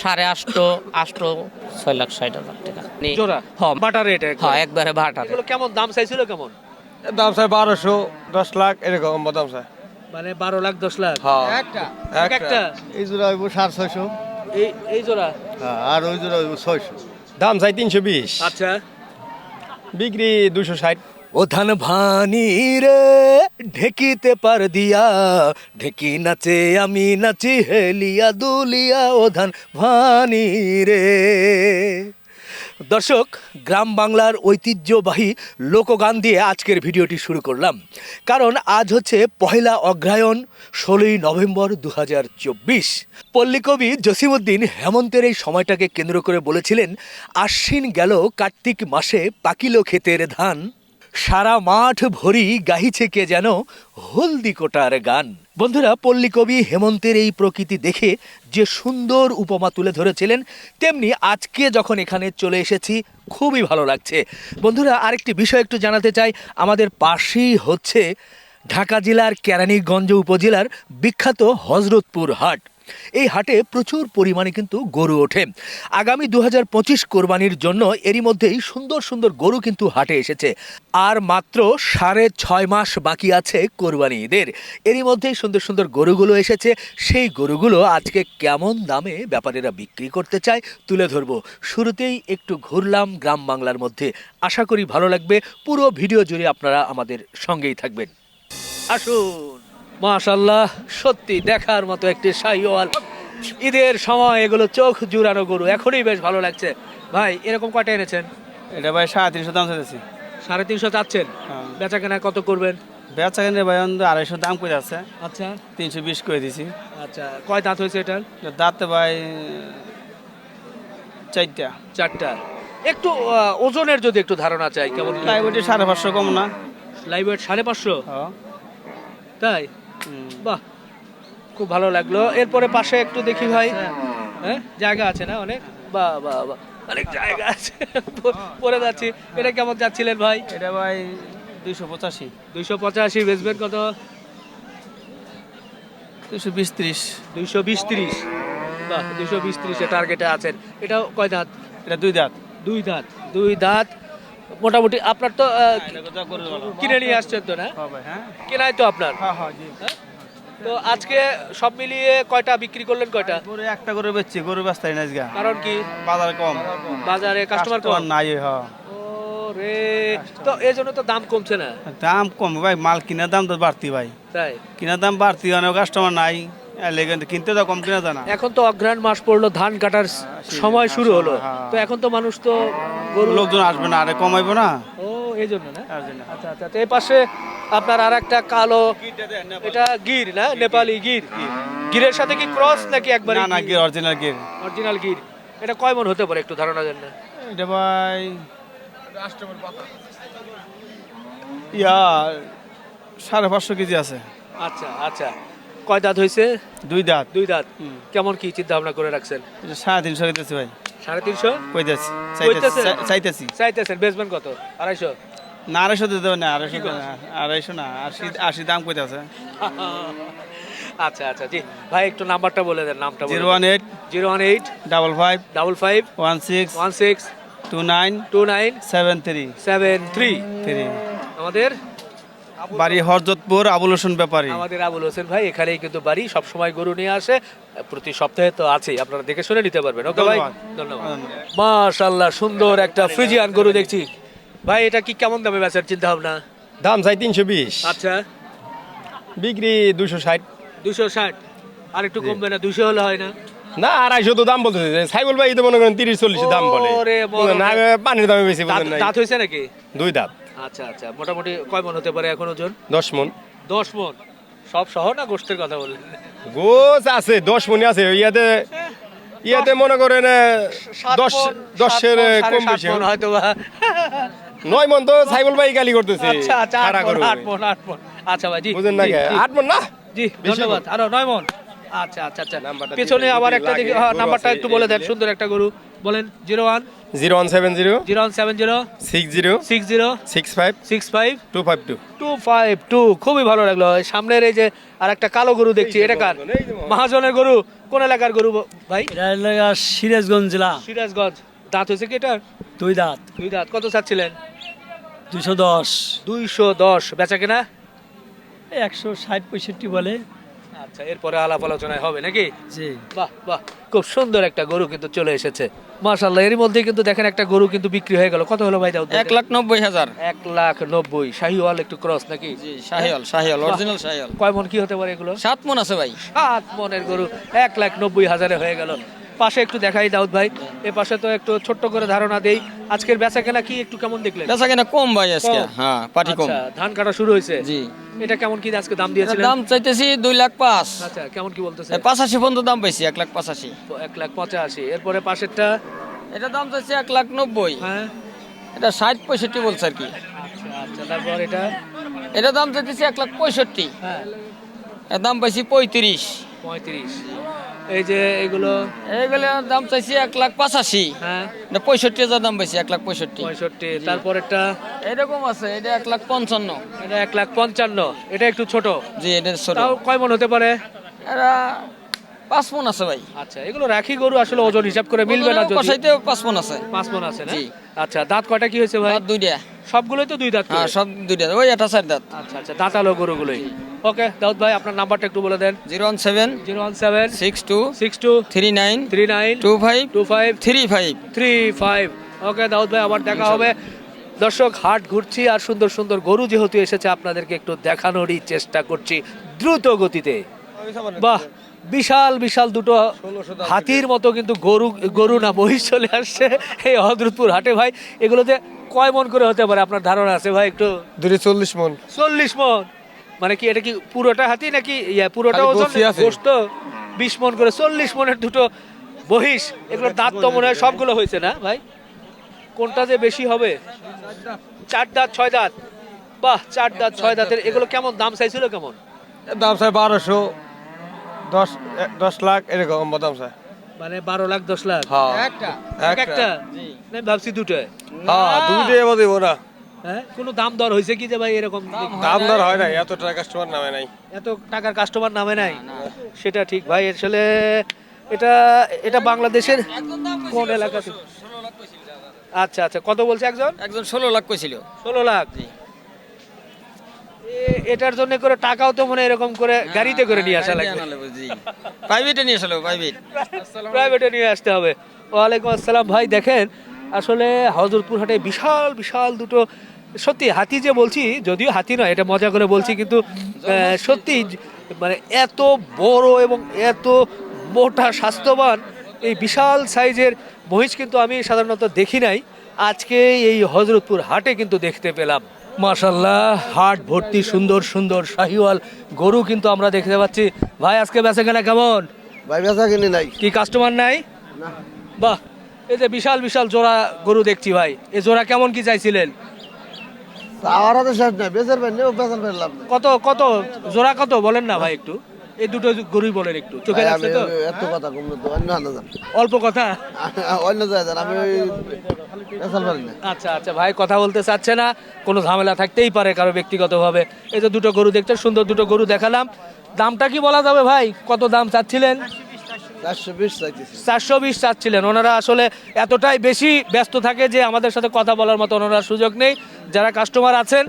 সাড়ে আটশো আটশো ছয় লাখ ষাট হাজার টাকা। জোড়া? হ্যাঁ বাটার রেট হ্যাঁ একবারে এগুলো কেমন দাম চাইছিল কেমন? দাম চাই বারোশো দশ লাখ এরকম দাম চাই। মানে বারো লাখ দশ লাখ? হ্যাঁ। একটা? একটা। এই জোড়া হইব সাড়ে ছয়শো। এই এই জোড়া? হ্যাঁ, আর ওই জোড়া হইব ছয়শো। দাম চাই তিনশো বিশ। আচ্ছা। বিক্রি দুশো ষাট। ও ধান ভানি রে, ঢেকিতে পার দিয়া, ঢেকি নাচে আমি নাচি হেলিয়া দুলিয়া ও ধান ভানি রে। দর্শক, গ্রাম বাংলার ঐতিহ্যবাহী লোকগান দিয়ে আজকের ভিডিওটি শুরু করলাম। কারণ আজ হচ্ছে পহেলা অগ্রায়ণ, ষোলোই নভেম্বর দু হাজার চব্বিশ। পল্লীকবি জসিমুদ্দিন হেমন্তের এই সময়টাকে কেন্দ্র করে বলেছিলেন, আশ্বিন গেল কার্তিক মাসে পাকিল ক্ষেতের ধান। সারা মাঠ ভরি গাহিছে কে যেন হলদি কোটার গান। বন্ধুরা, পল্লী কবি হেমন্তের এই প্রকৃতি দেখে যে সুন্দর উপমা তুলে ধরেছিলেন, তেমনি আজকে যখন এখানে চলে এসেছি, খুবই ভালো লাগছে। বন্ধুরা, আরেকটি বিষয় একটু জানাতে চাই, আমাদের পাশেই হচ্ছে ঢাকা জেলার কেরানীগঞ্জ উপজেলার বিখ্যাত হজরতপুর হাট। এই হাটে প্রচুর পরিমাণে কিন্তু গরু ওঠে। আগামী দু হাজার পঁচিশ কোরবানির জন্য এরই মধ্যেই সুন্দর সুন্দর গরু কিন্তু হাটে এসেছে। আর মাত্র সাড়ে ছয় মাস বাকি আছে কোরবানি ঈদের। এরই মধ্যেই সুন্দর সুন্দর গরুগুলো এসেছে। সেই গরুগুলো আজকে কেমন দামে ব্যাপারীরা বিক্রি করতে চায় তুলে ধরবো। শুরুতেই একটু ঘুরলাম গ্রাম বাংলার মধ্যে। আশা করি ভালো লাগবে। পুরো ভিডিও জুড়ে আপনারা আমাদের সঙ্গেই থাকবেন। আসুন। মাশাল্লাহ সত্যি দেখার মতো একটি শাহিওয়াল। ঈদের সময় এগুলো চোখ জুড়ানো গরু এখনই বেশ ভালো লাগছে। ভাই এরকম কয়টা এনেছেন? এটা ভাই সাড়ে তিনশো দাম চাইছি সাড়ে তিনশো চাচ্ছেন? হ্যাঁ। বেচা কেনা কত করবেন? বেচা কেন ভাই আড়াইশো দাম করে আছে। আচ্ছা। তিনশো বিশ করে দিছি। আচ্ছা কয় দাঁত হয়েছে এটার? দাঁতে ভাই চারটা। চারটা। একটু ওজনের যদি একটু ধারণা চাই কেমন লাইব্রেরি সাড়ে পাঁচশো কম না। লাইভ সাড়ে পাঁচশো? হ্যাঁ। তাই। বাহ খুব ভালো লাগল। এরপরে পাশে একটু দেখি ভাই। হ্যাঁ জায়গা আছে না অনেক? বাহ বাহ বাহ অনেক জায়গা আছে। পরে যাচ্ছি। এটা কেমন যাচ্ছিলেন ভাই? এটা ভাই দুইশো পঁচাশি। দুইশো পঁচাশি বেচবেন কত? দুইশো বিশ ত্রিশ। দুইশো বিশ তিরিশ। বাহ দুইশো বিশ তিরিশে টার্গেটে আছেন। এটাও কয় দাঁত? এটা দুই দাঁত। দুই দাঁত। দুই দাঁত। মোটামুটি আপনার তো কিনে নিয়ে আসছেন তো না? হ্যাঁ। কেনাই তো আপনার? হ্যাঁ হ্যাঁ তো আজকে সব মিলিয়ে কয়টা বিক্রি করলেন কয়টা? গরু একটা করে বেচছি গরু বেচতাই না আজকে। কারণ কি? বাজার কম। বাজারে কাস্টমার কম? নাই হ্যাঁ রে তো এই জন্য তো দাম কমছে না? দাম কম ভাই মাল কিনার দাম তো বাড়তি ভাই। তাই? কিনার দাম বাড়তি অনেক কাস্টমার নাই। কিনতে তো কম কিনা জানা এখন তো অগ্রহায়ণ মাস পড়ল ধান কাটার সময় শুরু হলো। তো এখন তো মানুষ তো গরু লোকজন আসবে না আরে কমাইবো না। ও এই জন্য না? আচ্ছা আচ্ছা তো এই পাশে আপনার আর একটা কালো এটা গির না? নেপালি গির। গিরের সাথে কি ক্রস নাকি একবার না না গির? অরিজিনাল গির। অরিজিনাল গির। এটা কয় মন হতে পারে একটু ধারণা দেন না? এটা ভাই ইয়া সাড়ে পাঁচশো কেজি আছে। আচ্ছা আচ্ছা। কয় দাঁত হয়েছে দুই দাঁত। দুই দাঁত। হুম। কেমন কি চিন্তা ভাবনা করে রাখছেন? সাড়ে তিনশো দিতেছি ভাই। সাড়ে তিনশো? কইতেছি? চাইতেছি চাইতেছেন বেচবেন কত? আড়াইশো? না আড়াইশো দিতে না আড়াইশো না, আড়াইশো না আশি আশি দাম কইতেছে। আচ্ছা আচ্ছা জি। ভাই একটু নাম্বারটা বলে দেন নামটা zero one eight zero one eight double five double five one six one six two nine two nine seven three seven three. Three. আমাদের বাড়ি হরজতপুর আবুল হোসেন ব্যাপারী। আমাদের আবুল হোসেন ভাই এখানেই কিন্তু বাড়ি সব সময় গরু নিয়ে আসে প্রতি সপ্তাহে তো আছে আপনারা দেখে শুনে নিতে পারবেন। ওকে ভাই? ধন্যবাদ। মাশাআল্লাহ সুন্দর একটা ফ্রিজিয়ান গরু দেখছি। ভাই এটা কি কেমন দামে বেচার চিন্তা ভাবনা দাম চাই তিনশো বিশ। আচ্ছা। বিক্রি দুশো ষাট। দুশো ষাট। আর একটু কমবে না দুশো হলে হয় না? না আড়াইশো তো দাম বলতেছে। সাইকেল ভাই তো মনে করেন তিরিশ চল্লিশ দাম বলে। না পানির দামে বেশি বুঝলেন দাঁত- দাঁত হয়েছে নাকি? দুই দাঁত। আচ্ছা আচ্ছা। মোটামুটি কয় মন হতে পারে এখন ওজন? দশ মন। দশ মন। সব সহ না গোষ্ঠের কথা বললেন? গোছ আছে দশ মনে আছে। ইয়াতে ইয়াতে মনে করেন দশ দশের কম বেশি। হয়তো বা। নয় মন তো সাইকেল ভাই গালি করতেছে। আচ্ছা আচ্ছা আট করবে। আট মণ। আচ্ছা ভাই জি বুঝেন না আট মন না? জি ধন্যবাদ। আরও নয় মন। আচ্ছা আচ্ছা আচ্ছা। পেছনে আবার একটা লাগে, হ্যাঁ নাম্বারটা একটু বলে দেন সুন্দর একটা গরু। বলেন zero one. Zero one seven zero zero one seven zero six zero six zero six five six five two five two two five two খুবই ভালো লাগল। সামনের এই যে আর একটা কালো গরু দেখছি এটা কার। মহাজনের গরু কোন এলাকার গরু ভাই? সিরাজগঞ্জ জেলা। সিরাজগঞ্জ। দাঁত হয়েছে কি এটা দুই দাঁত। দুই দাঁত। কত চাচ্ছিলেন? দুশো দশ। দুইশো দশ। বেচা কেনা? একশো ষাট পঁয়ষট্টি বলে। আচ্ছা এরপরে আলাপ আলোচনায় হবে নাকি? জি। বাহ বাহ খুব সুন্দর একটা গরু কিন্তু চলে এসেছে। মাশাল্লাহ এর মধ্যে কিন্তু দেখেন একটা গরু কিন্তু বিক্রি হয়ে গেল। কত হলো ভাই দাও এক লাখ নব্বই হাজার। এক লাখ নব্বই। শাহিওয়াল একটু ক্রস নাকি? জি শাহিওয়াল শাহিওয়াল অরিজিনাল শাহিওয়াল। কয় মন কি হতে পারে এগুলো? সাত মন আছে ভাই। সাত মনের গরু এক লাখ নব্বই হাজারে হয়ে গেল। পাশে একটু দেখাই দাউদ ভাই। এ পাশে তো একটু ছোট্ট করে ধারণা দেই। আজকের বেচা কেনা কি একটু কেমন দেখলেন? বেচা কেনা কম ভাই আজকে। হ্যাঁ পাটি কম। আচ্ছা, ধান কাটা শুরু হয়েছে। জি। এটা কেমন কি আজকে দাম দিয়েছিলেন? দাম চাইতেছি দুই লাখ পাঁচ। আচ্ছা কেমন কি বলতেছে? পাঁচাশি পর্যন্ত দাম পাইছি এক লাখ পাঁচাশি। এক লাখ পঁচাশি। এরপরে পাশেরটা? এটা দাম চাইছি এক লাখ নব্বই। হ্যাঁ। এটা ষাট পঁয়ষট্টি বলছে আর কি। আচ্ছা আচ্ছা তারপর এটা? এটা দাম চাইতেছি এক লাখ পঁয়ষট্টি। হ্যাঁ। এর দাম পাইছি পঁয়ত্রিশ। পঁয়ত্রিশ। এই যে এগুলো? এগুলোর দাম চাইছি এক লাখ পাঁচাশি। হ্যাঁ। এটা পঁয়ষট্টি হাজার দাম পাইছি এক লাখ পঁয়ষট্টি। পঁয়ষট্টি তারপরেরটা? এরকম আছে এটা এক লাখ পঞ্চান্ন। এটা এক লাখ পঞ্চান্ন এটা একটু ছোট। জি এটা ছোট। তাও কয় মন হতে পারে? এরা পাঁচ মন আছে ভাই। আচ্ছা এগুলো রাখি গরু আসলে ওজন হিসাব করে মিলবে না যদি কষাইতে পাঁচ মন আছে। পাঁচ মন আছে না? জি। আচ্ছা দাঁত কয়টা কি হয়েছে ভাই? দাঁত দুইটা। সবগুলোই তো দুই দাঁত করে। হ্যাঁ সব দুইটা। ওই এটা চার দাঁত। আচ্ছা আচ্ছা দাঁতালো গরুগুলোই। ওকে দাউদ ভাই আপনার নাম্বারটা একটু বলে দেন। Zero one seven zero one seven six two six two three nine three nine two five two five three five. Three five. Okay Daud ভাই আবার দেখা হবে। দর্শক হাট ঘুরছি আর সুন্দর সুন্দর গরু যেহেতু এসেছে আপনাদেরকে একটু দেখানোরই চেষ্টা করছি দ্রুত গতিতে। বাহ বিশাল বিশাল দুটো হাতির মতো কিন্তু গরু গরু না মহিষ চলে আসছে। এই হজরতপুর হাটে ভাই এগুলোতে কয় মন করে হতে পারে আপনার ধারণা আছে ভাই একটু? দুটি চল্লিশ মন। চল্লিশ মন। মানে কি এটা কি পুরোটা হাতি নাকি ইয়া পুরোটা ওজন গোস্তি বিশ মন করে চল্লিশ মনের দুটো বহিষ এগুলো দাঁত তো মনে হয় সবগুলো হয়েছে না ভাই? কোনটা যে বেশি হবে? চার দাঁত ছয় দাঁত। বাহ চার দাঁত ছয় দাঁতের। এগুলো কেমন? দাম চাইছিল কেমন? দাম চাই বারোশো। দশ দশ লাখ এরকম দাম চাই মানে বারো লাখ দশ লাখ? হ্যাঁ। একটা। আমি ভাবছি দুটো হ্যাঁ দুটি এবার দিব না। হ্যাঁ? কোনো দাম দর হয়েছে কি যে ভাই এরকম দাম দর হয় নাই এত টাকা কাস্টমার নামে নাই। এত টাকার কাস্টমার নামে নাই? সেটা ঠিক। ভাই আসলে এটা এটা বাংলাদেশের কোন এলাকা আচ্ছা আচ্ছা। কত বলছে একজন? একজন ষোলো লাখ কইছিল। ষোলো লাখ। এ- এটার জন্য করে টাকাও তো মনে হয় এরকম করে গাড়িতে করে নিয়ে আসা লাগবে। প্রাইভেটে নিয়ে আসলো প্রাইভেট প্রাইভেটে নিয়ে আসতে হবে। ওয়ালাইকুম আসসালাম। ভাই দেখেন আসলে হজরতপুর হাটে বিশাল বিশাল দুটো সত্যি হাতি যে বলছি যদিও হাতি নয় এটা মজা করে বলছি কিন্তু সত্যি মানে এত বড় এবং এত মোটা স্বাস্থ্যবান এই বিশাল সাইজের মহিষ কিন্তু আমি সাধারণত দেখি নাই। আজকে এই হজরতপুর হাটে কিন্তু দেখতে পেলাম। মাশাল্লাহ হাট ভর্তি সুন্দর সুন্দর শাহিওয়াল গরু কিন্তু আমরা দেখতে পাচ্ছি। ভাই আজকে বেচা কেনা কেমন? ভাই বেচা গেলে নাই। কি কাস্টমার নাই? বাহ এই যে বিশাল বিশাল জোড়া গরু দেখছি ভাই। এই জোড়া কেমন কি চাইছিলেন? শেষ নাই বেচার কত কত? জোড়া কত? বলেন না ভাই একটু। এই দুটো গরুই বলেন একটু। চোখে লাগছে তো? এত কথা কম তো অন্য হাতে যান অল্প কথা? অন্য জায়গায় যান আমি আচ্ছা আচ্ছা ভাই কথা বলতে চাচ্ছে না কোনো ঝামেলা থাকতেই পারে কারও ব্যক্তিগতভাবে। এই যে দুটো গরু দেখতে সুন্দর দুটো গরু দেখালাম। দামটা কি বলা যাবে ভাই? কত দাম চাচ্ছিলেন? চারশো বিশ চারশো বিশ চাচ্ছিলেন। ওনারা আসলে এতটাই বেশি ব্যস্ত থাকে যে আমাদের সাথে কথা বলার মতো ওনারা সুযোগ নেই। যারা কাস্টমার আছেন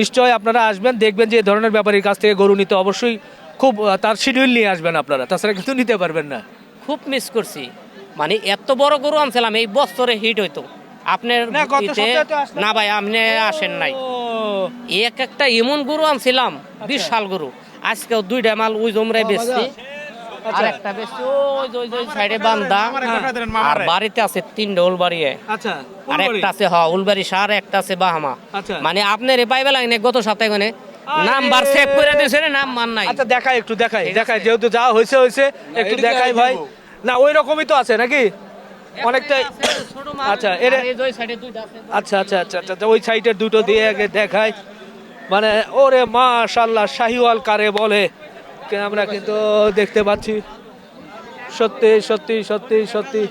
নিশ্চয় আপনারা আসবেন দেখবেন যে এই ধরনের ব্যাপারীর কাছ থেকে গরু নিতে অবশ্যই খুব তার শিডিউল নিয়ে আসবেন আপনারা তাছাড়া কিন্তু নিতে পারবেন না। খুব মিস করছি। মানে এত বড় গরু আনছিলাম এই বছরে হিট হইতো। আপনার না, ভাই আপনি আসেন নাই। এক একটা এমন গরু আনছিলাম বিশাল গরু। আজকে দুইটা মাল ওই জমরাই বেচছি। আর একটা বেচছি ওই যে- ওই সাইডে বান্দা। আর বাড়িতে আছে তিনটা উলবাড়িয়ে আচ্ছা আর একটা আছে হ উলবাড়ি সার একটা আছে বাহামা। আচ্ছা। মানে আপনার এই পাইবে লাগে গত সপ্তাহে নাম্বার সেভ করে দিয়েছে রে, নাম মান নাই। আচ্ছা দেখাই একটু দেখাই দেখাই যেহেতু যা হয়েছে হয়েছে একটু দেখাই ভাই। না ওই রকমই তো আছে নাকি? অনেকটাই। আচ্ছা, আছে। আচ্ছা আচ্ছা আচ্ছা আচ্ছা ওই সাইডের দুটো দিয়ে আগে দেখাই। মানে ওরে মাশাল্লাহ শাহিওয়াল কারে বলে। আমরা কিন্তু দেখতে পাচ্ছি। সত্যি সত্যি সত্যি সত্যি।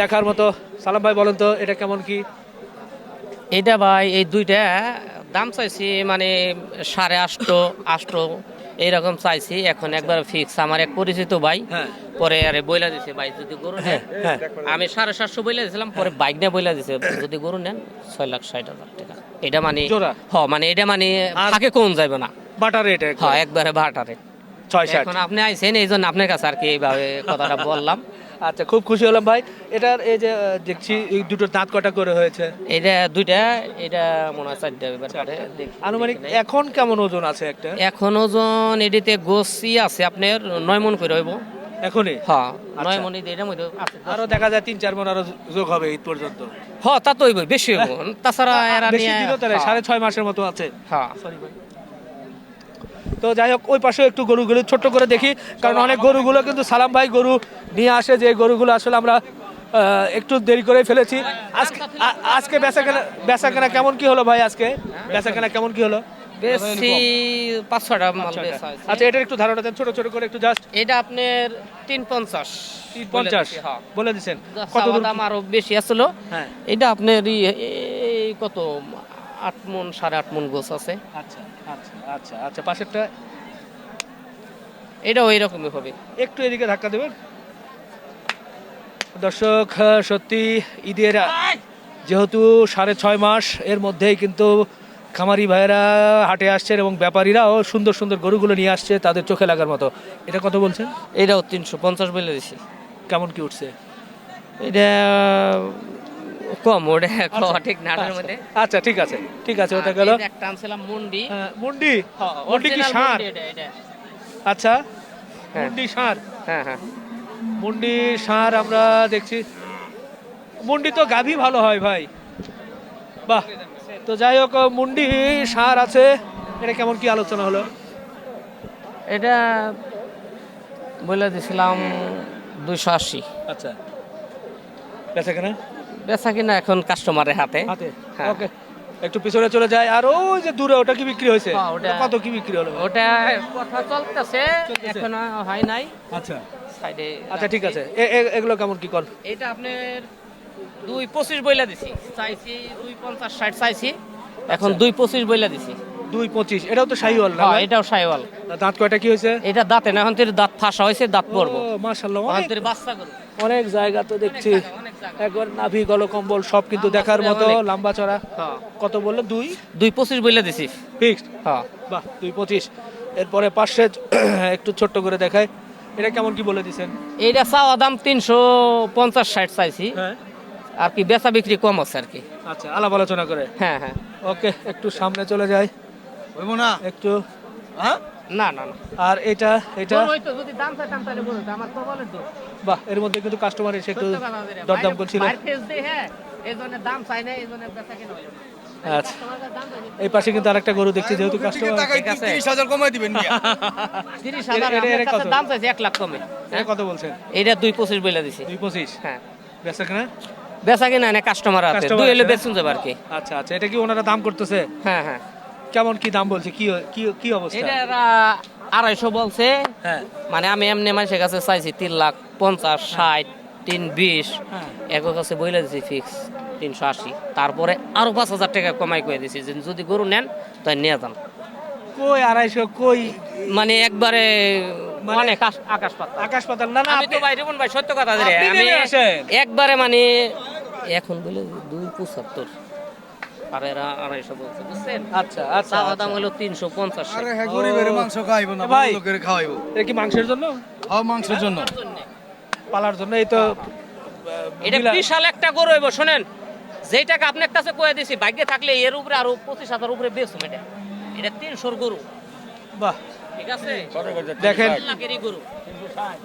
দেখার মতো। সালাম ভাই বলেন তো এটা কেমন কি? এটা ভাই এই দুইটা দাম চাইছি মানে সাড়ে আটশো আটশো এইরকম চাইছি। এখন একবার ফিক্স আমার এক পরিচিত ভাই হ্যাঁ। পরে আরে বইলা দিছে ভাই যদি গরু নেন। হ্যাঁ আমি সাড়ে সাতশো বইলা দিয়েছিলাম পরে বাইক নিয়ে বইলা দিছে যদি গরু নেন ছয় লাখ ষাট হাজার টাকা। এটা মানে হ মানে এটা মানে ফাঁকে কোন যাবে না। বাটার রেট হ্যাঁ একবারে ছয় ষাট। এখন আপনি আইছেন এই জন্য আপনার কাছে আর কি এইভাবে কথাটা বললাম। আচ্ছা খুব খুশি হলাম ভাই। এটার এই যে দেখছি এই দুটো দাঁত কটা করে হয়েছে। এটা দুইটা এটা মনে হয় চারটা ব্যাপারে দেখি আনুমানিক এখন কেমন ওজন আছে একটা? এখন ওজন এডিতে গোসি আছে আপনার নয় মন করে হইব। এখনই? হ্যাঁ নয় মন এটার মধ্যে আরও দেখা যায় তিন চার মন আরও যোগ হবে ঈদ পর্যন্ত। হ্যাঁ তা তো হইব বেশি তাছাড়া এরা বেশি নিয়ে হ্যাঁ, সাড়ে ছয় মাসের মতো আছে। হ্যাঁ। তো যাই হোক ওই পাশে একটু গরুগুলো ছোট্ট করে দেখি কারণ অনেক গরুগুলো কিন্তু সালাম ভাই গরু নিয়ে আসে যে গরুগুলো আসলে আমরা একটু দেরি করে ফেলেছি। আজকে আজকে বেচা কেনা বেচা কেনা কেমন কি হলো ভাই আজকে? বেচা কেনা কেমন কি হলো? বেশি মাল। আচ্ছা এটার একটু ধারণা দেন ছোট ছোট করে একটু জাস্ট এটা আপনার তিন পঞ্চাশ। পঞ্চাশ। হ্যাঁ। বলে দিচ্ছেন কত চাওয়া দূর দাম আরও বেশি আসলো হ্যাঁ। এটা আপনার কত? আট মন সাড়ে আট মন গোছ আছে। আচ্ছা। আচ্ছা আচ্ছা আচ্ছা পাশেরটা? এটা ওই রকমই হবে। একটু এদিকে ধাক্কা দেবেন। দর্শক সত্যি ঈদের যেহেতু সাড়ে ছয় মাস এর মধ্যেই কিন্তু খামারি ভাইয়েরা হাটে আসছেন এবং ব্যাপারীরাও সুন্দর সুন্দর গরুগুলো নিয়ে আসছে তাদের চোখে লাগার মতো। এটা কত বলছেন? এটাও তিনশো পঞ্চাশ বলে দিছি। কেমন কি উঠছে? এটা কম ওটা খাওয়া ঠিক নাটের মধ্যে। আচ্ছা ঠিক আছে ঠিক আছে ওটা গেল। একটা আনছিলাম মুন্ডি। হ্যাঁ, মুন্ডি? মুন্ডি কি সার মুন্ডি এটা, এটা। আচ্ছা হ্যাঁ। মুন্ডি সার? হ্যাঁ হ্যাঁ। মুন্ডি সার আমরা দেখছি। মুন্ডি তো গাভী ভালো হয় ভাই। বাহ তো যাই হোক মুন্ডি সার আছে। এটা কেমন কি আলোচনা হলো? এটা বলে দিছিলাম দুইশো আশি। আচ্ছা। বেচা কেনা? বেচা কিনা এখন কাস্টমারের হাতে। হাতে। হ্যাঁ। ওকে একটু পিছনে চলে যায় আর ওই যে দূরে ওটা কি বিক্রি হয়েছে? হ্যাঁ, ওটা- কত কি বিক্রি হলো? ওটা কথা চলতেছে এখন হয় নাই। আচ্ছা। সাইডে আচ্ছা ঠিক আছে। এগুলো কেমন কি কর? এটা আপনার দুই পঁচিশ বইলা দিছি। চাইছি দুই পঞ্চাশ ষাট চাইছি। এখন দুই পঁচিশ বইলা দিছি। দুই পঁচিশ। এটাও তো শাহিওয়াল না হ্যাঁ এটাও সাইওয়াল। দাঁত কয়টা কি হয়েছে? এটা দাঁতে না এখন তোর দাঁত ফাঁসা হয়েছে দাঁত পড়ব। অনেক বাচ্চা অনেক জায়গা তো দেখছি। একবার নাভি গলকম্বল সব কিন্তু দেখার মতো লম্বা চড়া। হ্যাঁ। কত বলল? দুই? দুই পঁচিশ বইলা দিছি। ফিক্সড? হ্যাঁ। বাহ দুই পঁচিশ। এরপরে পাশে একটু ছোট্ট করে দেখায় এটা কেমন কি বলে দিছেন? এইটা চাওয়া দাম তিনশো পঞ্চাশ ষাট চাইছি। হ্যাঁ। আর কি বেচা বিক্রি কম আছে আর কি। আচ্ছা আলাপ আলোচনা করে। হ্যাঁ হ্যাঁ। ওকে একটু সামনে চলে যায় না একটু। হ্যাঁ? না না না। আর এটা এটা? যদি দাম চাইতাম তাহলে বলতো আমার তো বলে তো। বাহ এর মধ্যে কিন্তু কাস্টমার এসে একটু। দরদাম করছিল। বাইরে ফেস দেয়, হ্যাঁ এই জন্য দাম চাই না এই জন্য বেচা কিনা আচ্ছা। তোমাদের দাম চাই না। এই পাশে কিন্তু আরেকটা গরু দেখছি যেহেতু কাস্টমার তিরিশ হাজার কমাই দিবেন। তিরিশ হাজার এটা- এটা? দাম চাইছে এক লাখ কমে। এটা কত বলছেন? এইটা দুই পঁচিশ দিছি। দুই পঁচিশ? হ্যাঁ। বেচা কেনা? বেচা কিনা না কাস্টমার আছে দুই হলে বেচুন যাবে আর কি। আচ্ছা আচ্ছা। এটা কি ওনারা দাম করতেছে? হ্যাঁ হ্যাঁ। কেমন কি দাম বলছে? কি কি কি অবস্থা? এটা এরা আড়াইশো বলছে। হ্যাঁ। মানে আমি এমনি মানুষের কাছে চাইছি তিন লাখ পঞ্চাশ ষাট তিন বিশ। এক কাছে বইলে দিছি ফিক্স তিনশো আশি। তারপরে আরও পাঁচ হাজার টাকা কমাই করে দিছি। যদি গরু নেন তাই নিয়ে যান। কই আড়াইশো কই? মানে একবারে মানে- অনেক আকাশ- আকাশ পাতা আকাশ পাতাল। না না আমি তো ভাই রিপন ভাই সত্য কথা আমি একবারে মানে এখন বলে দুই পঁচাত্তর। আর এরা আড়াইশো বলছে বুঝছেন? আচ্ছা আচ্ছা চাওয়া আচ্ছা। দাম হলো তিনশো পঞ্চাশ আরে হ্যাঁ গরিবের মাংস খাইব না ভাই। ভাই লোকের খাওয়াইব। এটা কি মাংসের জন্য? হ্যাঁ মাংসের জন্য। পালার জন্য। এই তো এটা বিশাল একটা গরু হইব শোনেন। যেই টাকা আপনার কাছে কয়ে দিছি ভাগ্যে থাকলে এর উপরে আরও পঁচিশ হাজার উপরে বেচুম এটা। এটা তিনশোর গরু। বাহ। ঠিক আছে? দেখেন তিন লাখেরই গরু।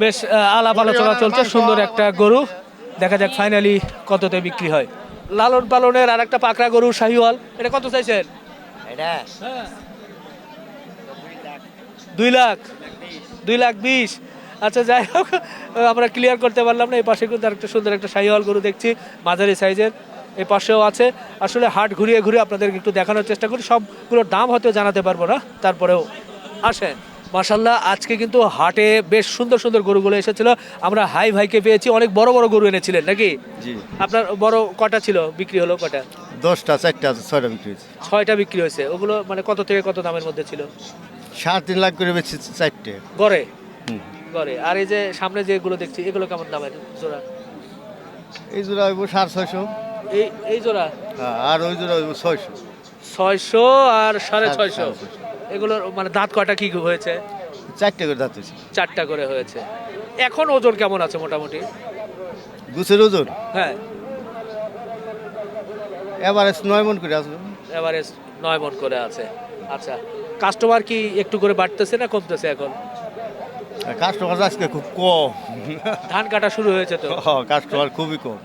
বেশ আলাপ আলোচনা চলছে সুন্দর একটা গরু। দেখা যাক ফাইনালি কততে বিক্রি হয়। লালন পালনের আর একটা পাকড়া গরু শাহিওয়াল। এটা কত চাইছেন? হ্যাঁ। দুই লাখ। দুই লাখ বিশ। আচ্ছা যাই হোক আমরা ক্লিয়ার করতে পারলাম না এই পাশে কিন্তু আরেকটা সুন্দর একটা শাহিওয়াল গরু দেখছি মাঝারি সাইজের এই পাশেও আছে। আসলে হাট ঘুরিয়ে ঘুরিয়ে আপনাদেরকে একটু দেখানোর চেষ্টা করি সবগুলোর দাম হয়তো জানাতে পারব না তারপরেও আসেন। মাসাল্লাহ আজকে কিন্তু হাটে বেশ সুন্দর সুন্দর গরুগুলো এসেছিল। আমরা হাই ভাইকে পেয়েছি অনেক বড় বড় গরু এনেছিলেন নাকি? জি। আপনার বড় কটা ছিল? বিক্রি হলো কটা? দশটা চারটা ছয়টা বিক্রি হয়েছে। ছয়টা বিক্রি হয়েছে। ওগুলো মানে কত থেকে কত দামের মধ্যে ছিল? সাড়ে তিন লাখ করে বেশি চারটে। গড়ে। গড়ে। আর এই যে সামনে যেগুলো দেখছি এগুলো কেমন দামের জোড়া? এই জোড়া হইব সাড়ে ছয়শো। এই এই জোড়া? হ্যাঁ, আর ওই জোড়া হইব ছয়শো। ছয়শো আর সাড়ে ছয়শো। এগুলোর মানে দাঁত কয়টা কি হয়েছে? চারটে করে দাঁত হয়েছে। চারটা করে হয়েছে। এখন ওজন কেমন আছে মোটামুটি? গুছের ওজন? হ্যাঁ। এভারেস্ট নয় মন করে আসবে এভারেস্ট নয় মন করে আছে। আচ্ছা কাস্টমার কি একটু করে বাড়তেছে না কমতেছে এখন? কাস্টমার আজকে খুব কম। ধান কাটা শুরু হয়েছে তো? কাস্টমার খুবই কম।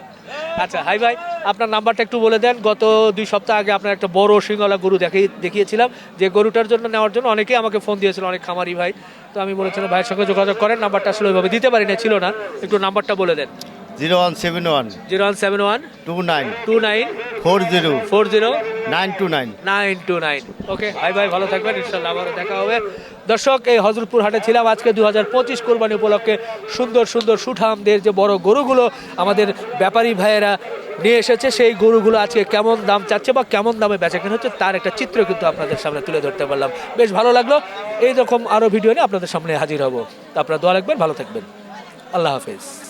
আচ্ছা হাই ভাই আপনার নাম্বারটা একটু বলে দেন। গত দুই সপ্তাহ আগে আপনার একটা বড় সিংহলা গরু দেখিয়ে দেখিয়েছিলাম। যে গরুটার জন্য নেওয়ার জন্য অনেকেই আমাকে ফোন দিয়েছিল অনেক খামারি ভাই। তো আমি বলেছিলাম ভাইয়ের সঙ্গে যোগাযোগ করেন নাম্বারটা আসলে ওইভাবে দিতে পারি না ছিল না। একটু নাম্বারটা বলে দেন। Zero one seven one zero one seven one two nine two nine four zero four zero nine two nine nine two nine. Okay ভাই ভাই ভালো থাকবেন ইনশাল্লাহ আবারও দেখা হবে। দর্শক, এই হজরতপুর হাটে ছিলাম। আজকে দু হাজার পঁচিশ কোরবানি উপলক্ষে সুন্দর সুন্দর সুঠামদের যে বড় গরুগুলো আমাদের ব্যাপারী ভাইয়েরা নিয়ে এসেছে, সেই গরুগুলো আজকে কেমন দাম চাচ্ছে বা কেমন দামে বেচা কেন হচ্ছে তার একটা চিত্র কিন্তু আপনাদের সামনে তুলে ধরতে পারলাম। বেশ ভালো লাগল। এইরকম আরও ভিডিও নিয়ে আপনাদের সামনে হাজির হব। আপনারা দোয়া রাখবেন, ভালো থাকবেন। আল্লাহ হাফেজ।